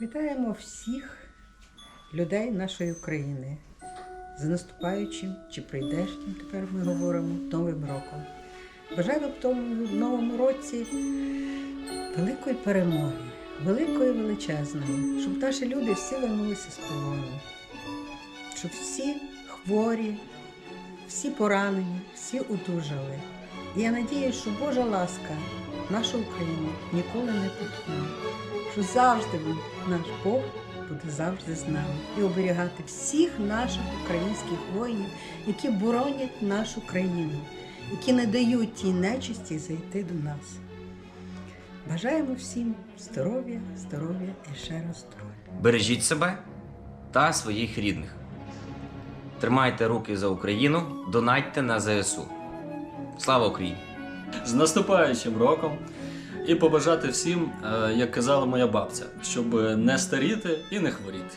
Вітаємо всіх людей нашої України з наступаючим чи прийдешнім, тепер ми говоримо, Новим роком. Бажаємо в тому новому році великої перемоги, великої величезної, щоб наші люди всі вернулися з полону, щоб всі хворі, всі поранені, всі одужали. Я надію, що Божа ласка нашу Україну ніколи не покине, що завжди наш Бог буде завжди з нами і оберігати всіх наших українських воїнів, які боронять нашу країну, які не дають тій нечисті зайти до нас. Бажаємо всім здоров'я, здоров'я і ще раз здоров'я. Бережіть себе та своїх рідних. Тримайте руки за Україну, донатьте на ЗСУ. Слава Україні! з наступаючим роком і побажати всім, е, як казала моя бабця, щоб не старіти і не хворіти.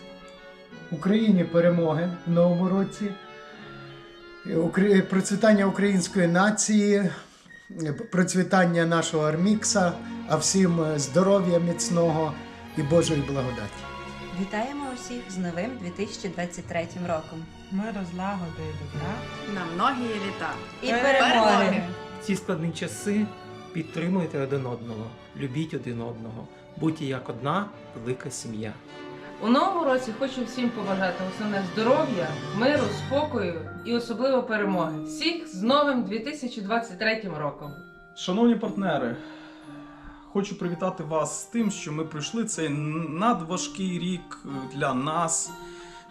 Україні перемоги в новому році, процвітання української нації, процвітання нашого армікса, а всім здоров'я міцного і Божої благодаті. Вітаємо усіх з новим 2023 роком. Миру, злагоди і добра. на многі літа. І Перемоги! перемоги! В ці складні часи підтримуйте один одного, любіть один одного, будьте як одна велика сім'я. У новому році хочу всім побажати основне здоров'я, миру, спокою і особливо перемоги. Всіх з новим 2023 роком. Шановні партнери, хочу привітати вас з тим, що ми пройшли цей надважкий рік е, для нас,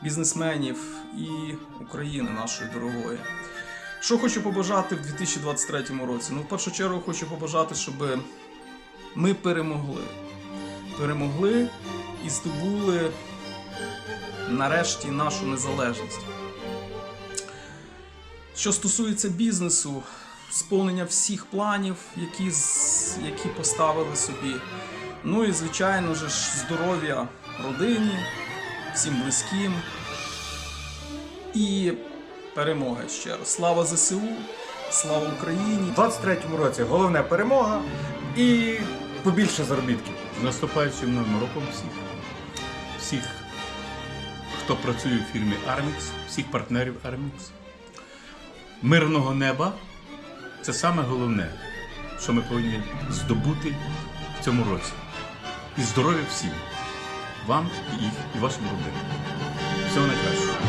бізнесменів і України нашої дорогої. Що хочу побажати в 2023 році? Ну, в першу чергу хочу побажати, щоб ми перемогли. Перемогли і здобули нарешті нашу незалежність. Що стосується бізнесу, сповнення всіх планів, які, які поставили собі. Ну і, звичайно ж, здоров'я родині, всім близьким. І перемоги ще раз. Слава ЗСУ, слава Україні! У 23-му році головне перемога і побільше заробітків. З наступаючим новим роком всіх. Всіх, хто працює у фірмі Armix, всіх партнерів Armix. Мирного неба це саме головне, що ми повинні здобути в цьому році. І здоров'я всім, вам і їх, і вашим родинам. Всього найкращого.